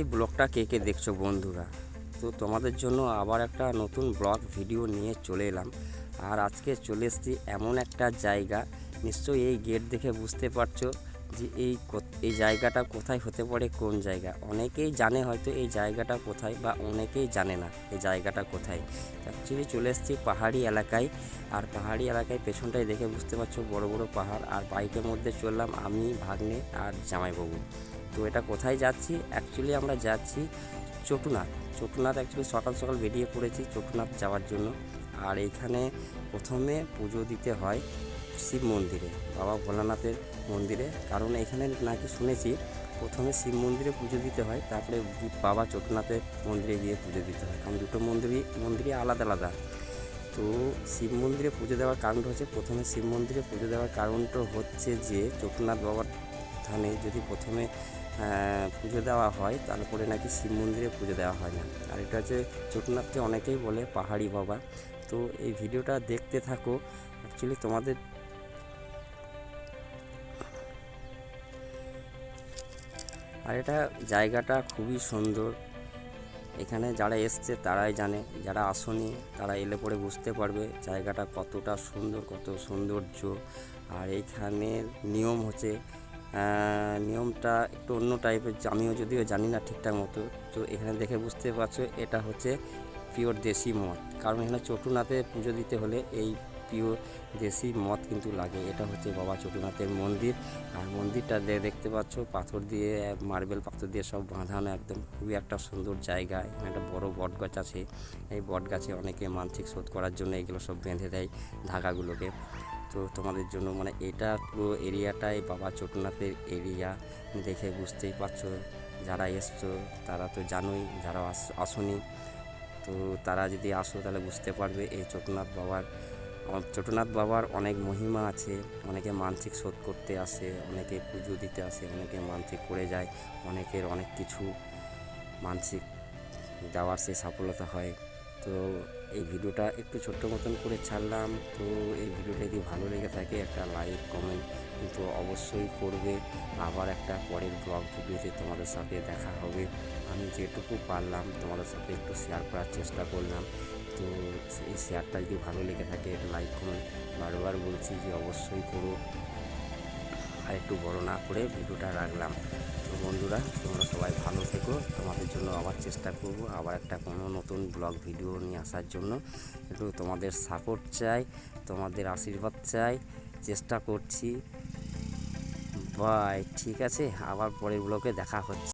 এই ব্লগটা কে কে দেখছ বন্ধুরা? তো তোমাদের জন্য আবার একটা নতুন ব্লগ ভিডিও নিয়ে চলে এলাম। আর আজকে চলে এসেছি এমন একটা জায়গা, নিশ্চয়ই এই গেট দেখে বুঝতে পারছ। যে এই এই জায়গাটা কোথায় হতে পারে, কোন জায়গা। অনেকেই জানে হয়তো এই জায়গাটা কোথায় বা অনেকেই জানে না এই জায়গাটা কোথায়। অ্যাকচুয়ালি চলে এসেছি পাহাড়ি এলাকায়। আর পাহাড়ি এলাকায় পেছনটায় দেখে বুঝতে পারছ বড় বড় পাহাড়। আর বাইকের মধ্যে চললাম আমি, ভাগ্নে আর জামাইবাবু। তো এটা কোথায় যাচ্ছি? অ্যাকচুয়ালি আমরা যাচ্ছি চটুনাথ। চটুনাথ অ্যাকচুয়ালি সকাল সকাল বেরিয়ে পড়েছি চটুনাথ যাওয়ার জন্য। আর এইখানে প্রথমে পুজো দিতে হয় শিব মন্দিরে, বাবা ভোলানাথের মন্দিরে। কারণ এখানে নাকি শুনেছি, প্রথমে শিব মন্দিরে পুজো দিতে হয়, তারপরে বাবা চটুনাথের মন্দিরে গিয়ে পুজো দিতে হয়। কারণ দুটো মন্দিরই মন্দিরই আলাদা আলাদা। তো শিব মন্দিরে পুজো দেওয়ার কারণটা হচ্ছে, প্রথমে শিব মন্দিরে পুজো দেওয়ার কারণটা হচ্ছে যে চটুনাথ বাবার থানে যদি প্রথমে পুজো দেওয়া হয় তারপরে নাকি শিব মন্দিরে পুজো দেওয়া হয় না। আর এটা হচ্ছে চটুনাথকে অনেকেই বলে পাহাড়ি বাবা। তো এই ভিডিওটা দেখতে থাকো। অ্যাকচুয়ালি তোমাদের আর এটা জায়গাটা খুবই সুন্দর। এখানে যারা এসছে তারাই জানে, যারা আসনি তারা এলে পরে বুঝতে পারবে জায়গাটা কতটা সুন্দর, কত সৌন্দর্য। আর এইখানের নিয়ম হচ্ছে নিয়মটা একটু অন্য টাইপের আমিও যদিও জানি না ঠিকঠাক মতো, তো এখানে দেখে বুঝতে পারছ, এটা হচ্ছে পিওর দেশি মদ। কারণ এখানে চটুনাথে পুজো দিতে হলে এই পিওর দেশি মদ কিন্তু লাগে। এটা হচ্ছে বাবা চটুনাথের মন্দির। আর মন্দিরটা দেখতে পাচ্ছ, পাথর দিয়ে, মার্বেল পাথর দিয়ে সব বাঁধানো, একদম খুবই একটা সুন্দর জায়গা। এখানে একটা বড় বট গাছ আছে। এই বট গাছে অনেকে মানসিক শোধ করার জন্য এগুলো সব বেঁধে দেয় ধাগাগুলোকে। তো তোমাদের জন্য মানে এটা পুরো এরিয়াটাই বাবা চটুনাথের এরিয়া। দেখে বুঝতেই পারছ, যারা এসছো তারা তো জানোই, যারা আস- আসনি। তো তারা যদি আসো তাহলে বুঝতে পারবে এই ছোটনাথ বাবার ছোটনাথ বাবার অনেক মহিমা আছে, অনেকে মানসিক শোধ করতে আসে, অনেকে পুজো দিতে আসে, অনেকে মানসিক করে যায়, অনেকের অনেক কিছু মানসিক দেওয়ার সে সফলতা হয়। তো এই ভিডিওটা একটু ছোট্ট মতন করে ছাড়লাম। তো এই ভিডিওটা যদি ভালো লেগে থাকে, একটা লাইক কমেন্ট কিন্তু অবশ্যই করবে। আবার একটা পরের ব্লগ ভিডিওতে তোমাদের সাথে দেখা হবে। আমি যেটুকু পারলাম, তোমাদের সাথে একটু শেয়ার করার চেষ্টা করলাম। তো এই শেয়ারটা যদি ভালো লেগে থাকে লাইক কমেন্ট বারবার বলছি যে অবশ্যই করো। আর একটু বড় না করে ভিডিওটা রাখলাম। তো বন্ধুরা, তোমরা সবাই ভালো থেকো। তোমাদের জন্য আবার চেষ্টা করব আবার একটা কোনো নতুন ব্লগ ভিডিও নিয়ে আসার জন্য। একটু তোমাদের সাপোর্ট চাই, তোমাদের আশীর্বাদ চাই, চেষ্টা করছি। বাই ঠিক আছে? আবার পরের ব্লগে দেখা হচ্ছে।